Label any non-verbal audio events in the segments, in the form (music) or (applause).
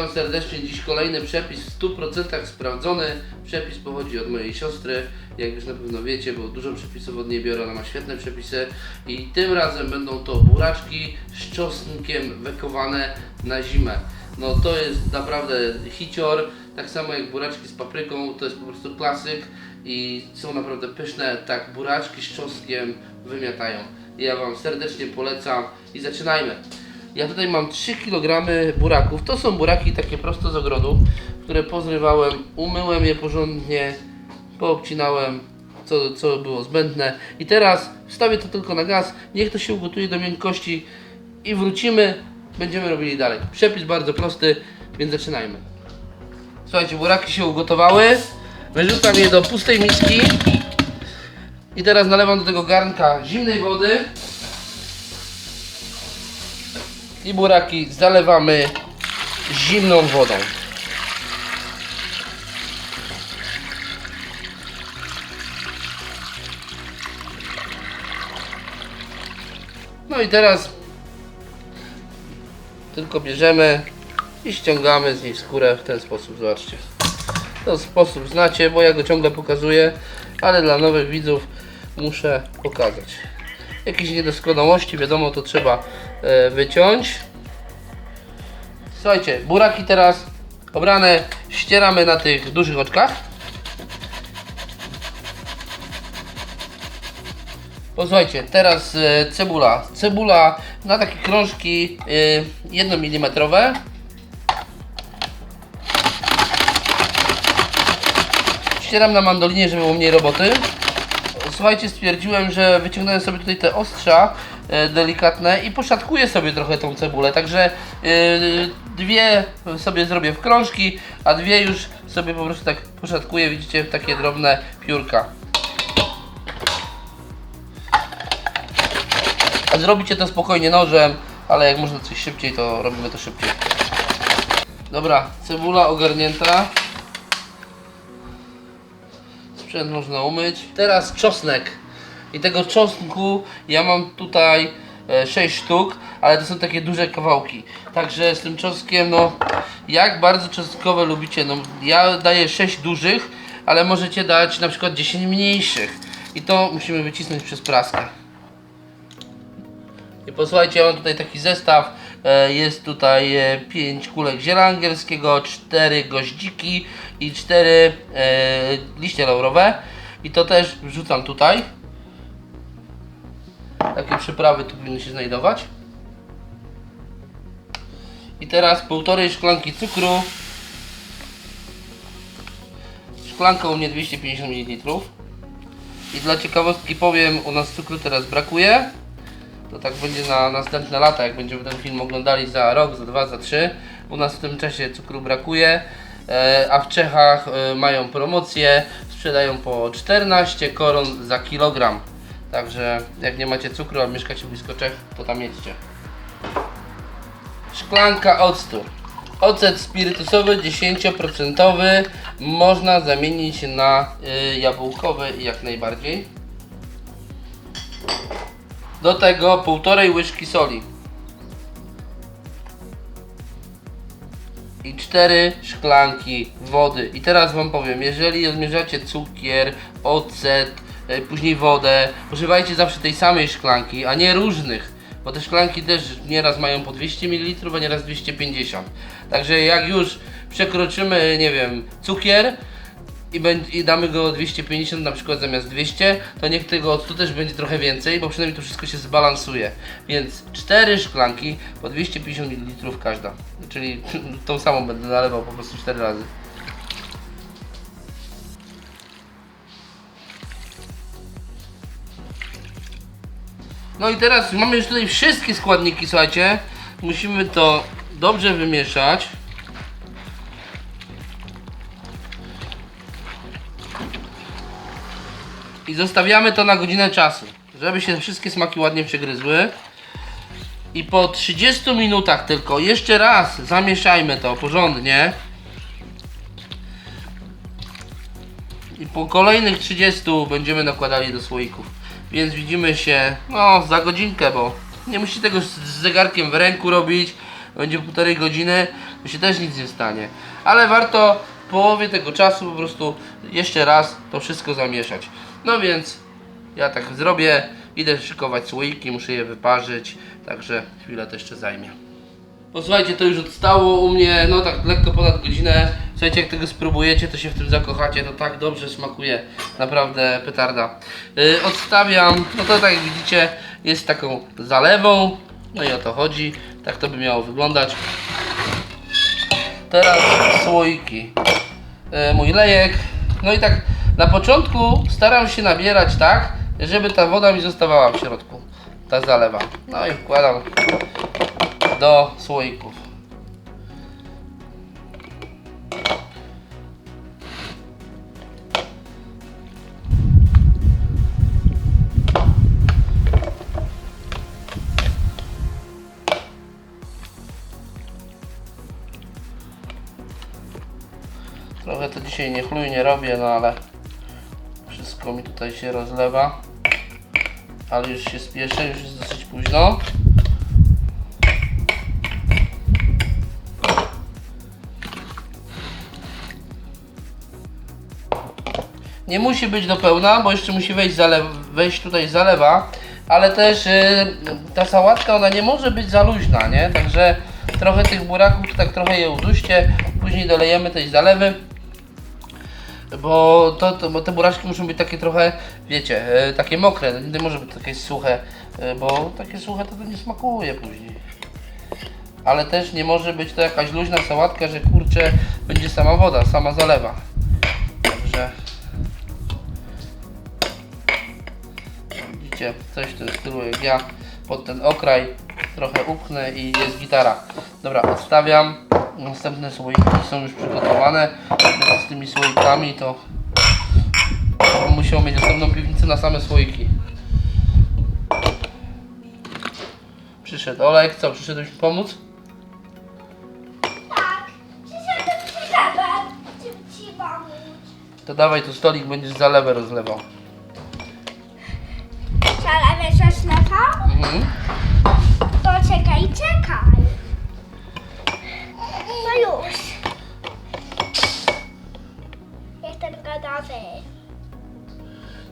Witam serdecznie. Dziś kolejny przepis w 100% sprawdzony. Przepis pochodzi od mojej siostry. Jak już na pewno wiecie, bo dużo przepisów od niej biorę, ona ma świetne przepisy. I tym razem będą to buraczki z czosnkiem wekowane na zimę. No to jest naprawdę hicior, tak samo jak buraczki z papryką, to jest po prostu klasyk i są naprawdę pyszne, tak buraczki z czosnkiem wymiatają. Ja Wam serdecznie polecam i zaczynajmy. Ja tutaj mam 3 kg buraków. To są buraki takie prosto z ogrodu, które pozrywałem, umyłem je porządnie, poobcinałem, co, co było zbędne. I teraz wstawię to tylko na gaz, niech to się ugotuje do miękkości i wrócimy, będziemy robili dalej. Przepis bardzo prosty, więc zaczynajmy. Słuchajcie, buraki się ugotowały. Wyrzucam je do pustej miski. I teraz nalewam do tego garnka zimnej wody. I buraki zalewamy zimną wodą. No i teraz tylko bierzemy i ściągamy z niej skórę w ten sposób, zobaczcie. To sposób znacie, bo ja go ciągle pokazuję, ale dla nowych widzów muszę pokazać. Jakieś niedoskonałości, wiadomo, to trzeba wyciąć. Słuchajcie, buraki teraz obrane ścieramy na tych dużych oczkach. Posłuchajcie, teraz e, cebula. Cebula na takie krążki e, 1 mm. Ścieram na mandolinie, żeby było mniej roboty. Słuchajcie, stwierdziłem, że wyciągnąłem sobie tutaj te ostrza e, delikatne i poszatkuję sobie trochę tą cebulę. Także e, dwie sobie zrobię w krążki, a dwie już sobie po prostu tak poszatkuję, widzicie, w takie drobne piórka. A zrobicie to spokojnie nożem, ale jak można coś szybciej, to robimy to szybciej. Dobra, cebula ogarnięta. Sprzęt można umyć. Teraz czosnek. I tego czosnku ja mam tutaj e, 6 sztuk, ale to są takie duże kawałki. Także z tym czosnkiem, no jak bardzo czosnkowe lubicie, no ja daję 6 dużych, ale możecie dać na przykład 10 mniejszych. I to musimy wycisnąć przez praskę. I posłuchajcie, ja mam tutaj taki zestaw. E, Jest tutaj 5 kulek ziela angielskiego, 4 goździki i 4 liście laurowe. I to też wrzucam tutaj. Takie przyprawy tu powinny się znajdować. I teraz półtorej szklanki cukru. Szklanka u mnie 250 ml. I dla ciekawostki powiem, u nas cukru teraz brakuje. To tak będzie na następne lata, jak będziemy ten film oglądali za rok, za dwa, za trzy. U nas w tym czasie cukru brakuje, e, a w Czechach e, mają promocję, sprzedają po 14 koron za kilogram. Także jak nie macie cukru, a mieszkacie blisko Czech, to tam jedźcie. Szklanka octu. Ocet spirytusowy 10% można zamienić na y, jabłkowy jak najbardziej. Do tego półtorej łyżki soli. I cztery szklanki wody. I teraz Wam powiem, jeżeli zmierzacie cukier, ocet, później wodę, używajcie zawsze tej samej szklanki, a nie różnych. Bo te szklanki też nieraz mają po 200 ml, a nieraz 250. Także jak już przekroczymy, nie wiem, cukier, i, i damy go 250 na przykład zamiast 200, to niech tego octu też będzie trochę więcej, bo przynajmniej to wszystko się zbalansuje. Więc 4 szklanki po 250 ml każda. Czyli (laughs) tą samą będę nalewał po prostu 4 razy. No i teraz mamy już tutaj wszystkie składniki, słuchajcie. Musimy to dobrze wymieszać. I zostawiamy to na godzinę czasu, żeby się wszystkie smaki ładnie przegryzły. I po 30 minutach tylko jeszcze raz zamieszajmy to porządnie. I po kolejnych 30 będziemy nakładali do słoików. Więc widzimy się no za godzinkę, bo nie musicie tego z zegarkiem w ręku robić. Będzie półtorej godziny. to się też nic nie stanie. Ale warto w połowie tego czasu po prostu jeszcze raz to wszystko zamieszać. No więc ja tak zrobię, idę szykować słoiki, muszę je wyparzyć, także chwilę to jeszcze zajmie. Posłuchajcie, to już odstało u mnie, no tak lekko ponad godzinę. Słuchajcie, jak tego spróbujecie, to się w tym zakochacie, to tak dobrze smakuje, naprawdę petarda. Yy, odstawiam, no to tak jak widzicie, jest taką zalewą, no i o to chodzi, tak to by miało wyglądać. Teraz słoiki. Yy, mój lejek, no i tak na początku staram się nabierać tak, żeby ta woda mi zostawała w środku, ta zalewa. No i wkładam do słoików. Trochę to dzisiaj nie chlujnie robię, no ale wszystko mi tutaj się rozlewa. Ale już się spieszę, już jest dosyć późno. Nie musi być do pełna, bo jeszcze musi wejść, zalew, wejść tutaj zalewa, ale też y, ta sałatka ona nie może być za luźna, nie? Także trochę tych buraków, tak trochę je uduście, później dolejemy tej zalewy, bo, to, to, bo te buraczki muszą być takie trochę, wiecie, y, takie mokre, nie może być takie suche, y, bo takie suche to, to nie smakuje później. Ale też nie może być to jakaś luźna sałatka, że kurczę, będzie sama woda, sama zalewa. Także widzicie, coś w tym stylu jak ja pod ten okraj trochę upchnę i jest gitara. Dobra, odstawiam. Następne słoiki są już przygotowane. Z tymi słoikami to musiał mieć osobną piwnicę na same słoiki. Przyszedł Olek, co? Przyszedłeś mi pomóc? Tak, przyszedłem przy ci pomóc. To dawaj tu stolik, będziesz zalewę rozlewał. Zalewę ze szlefa? Mhm. To czekaj, czekaj.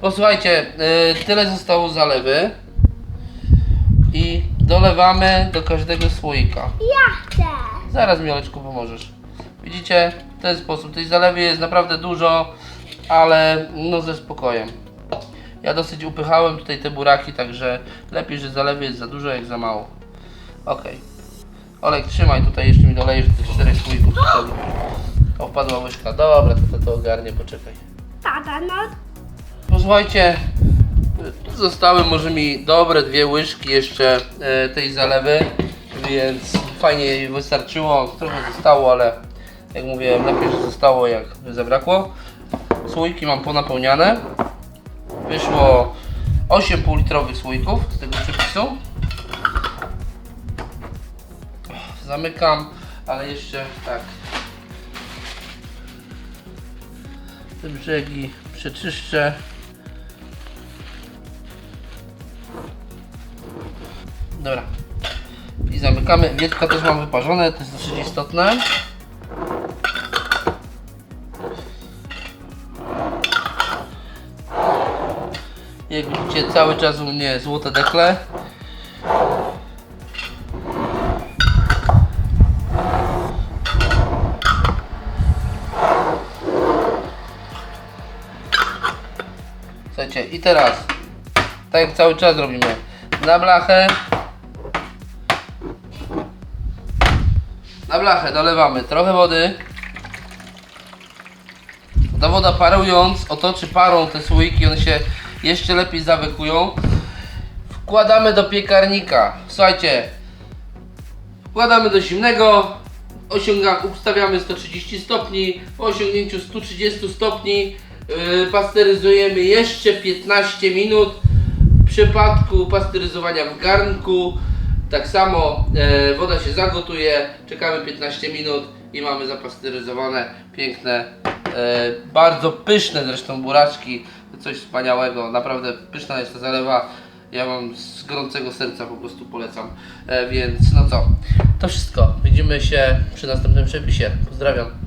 Posłuchajcie, y, tyle zostało zalewy i dolewamy do każdego słoika. Ja chcę. Zaraz Mieleczku pomożesz. Widzicie, w ten sposób. Tej zalewy jest naprawdę dużo, ale no ze spokojem. Ja dosyć upychałem tutaj te buraki, także lepiej, że zalewy jest za dużo, jak za mało. Ok. Olek, trzymaj tutaj, jeszcze mi dolejesz tych czterech słoików. O, wpadła łyżka. Dobra, to to, to ogarnie, poczekaj. Tata, no Posłuchajcie, zostały może mi dobre dwie łyżki jeszcze e, tej zalewy, więc fajnie jej wystarczyło. Trochę zostało, ale jak mówiłem, lepiej, że zostało jak zabrakło. Słoiki mam ponapełniane. Wyszło 8,5 litrowych słoików z tego przepisu. Zamykam, ale jeszcze tak. Te brzegi przeczyszczę. Dobra. I zamykamy. Wietka też mam wyparzone, to jest dosyć istotne. Jak widzicie, cały czas u mnie złote dekle. Słuchajcie, i teraz, tak jak cały czas robimy, na blachę, na blachę dolewamy trochę wody. Ta woda parując, otoczy parą te słoiki, one się jeszcze lepiej zawykują. Wkładamy do piekarnika. Słuchajcie, wkładamy do zimnego, osiąga, ustawiamy 130 stopni, po osiągnięciu 130 stopni pasteryzujemy jeszcze 15 minut. W przypadku pasteryzowania w garnku tak samo e, woda się zagotuje, czekamy 15 minut i mamy zapasteryzowane, piękne, e, bardzo pyszne zresztą buraczki, coś wspaniałego, naprawdę pyszna jest ta zalewa Ja Wam z gorącego serca po prostu polecam. Więc no co, to wszystko. Widzimy się przy następnym przepisie. Pozdrawiam.